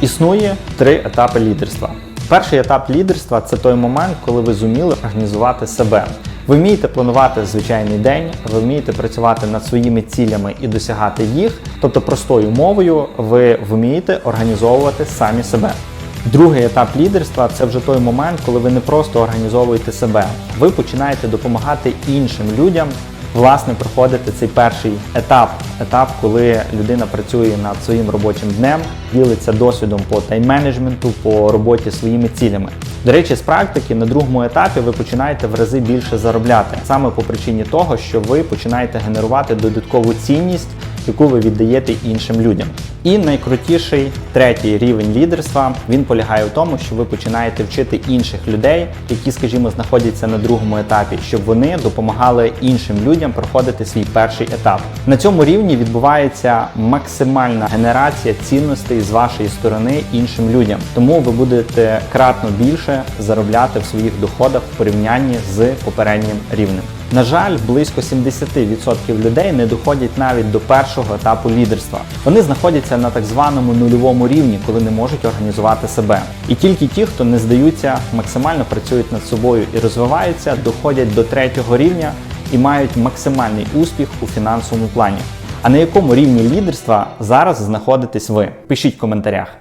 Існує три етапи лідерства. Перший етап лідерства це той момент, коли ви зуміли організувати себе. Ви вмієте планувати звичайний день, ви вмієте працювати над своїми цілями і досягати їх. Тобто, простою мовою, ви вмієте організовувати самі себе. Другий етап лідерства це вже той момент, коли ви не просто організовуєте себе, ви починаєте допомагати іншим людям власне проходити цей перший етап, етап, коли людина працює над своїм робочим днем, ділиться досвідом по тайм-менеджменту, по роботі своїми цілями. До речі, з практики на другому етапі ви починаєте в рази більше заробляти саме по причині того, що ви починаєте генерувати додаткову цінність, яку ви віддаєте іншим людям. І найкрутіший третій рівень лідерства він полягає в тому, що ви починаєте вчити інших людей, які, скажімо, знаходяться на другому етапі, щоб вони допомагали іншим людям проходити свій перший етап. На цьому рівні відбувається максимальна генерація цінностей з вашої сторони іншим людям. Тому ви будете кратно більше заробляти в своїх доходах в порівнянні з попереднім рівнем. На жаль, близько 70% людей не доходять навіть до першого етапу лідерства. Вони знаходяться на так званому нульовому рівні, коли не можуть організувати себе. І тільки ті, хто не здаються, максимально працюють над собою і розвиваються, доходять до третього рівня і мають максимальний успіх у фінансовому плані. А на якому рівні лідерства зараз знаходитесь ви? Пишіть в коментарях.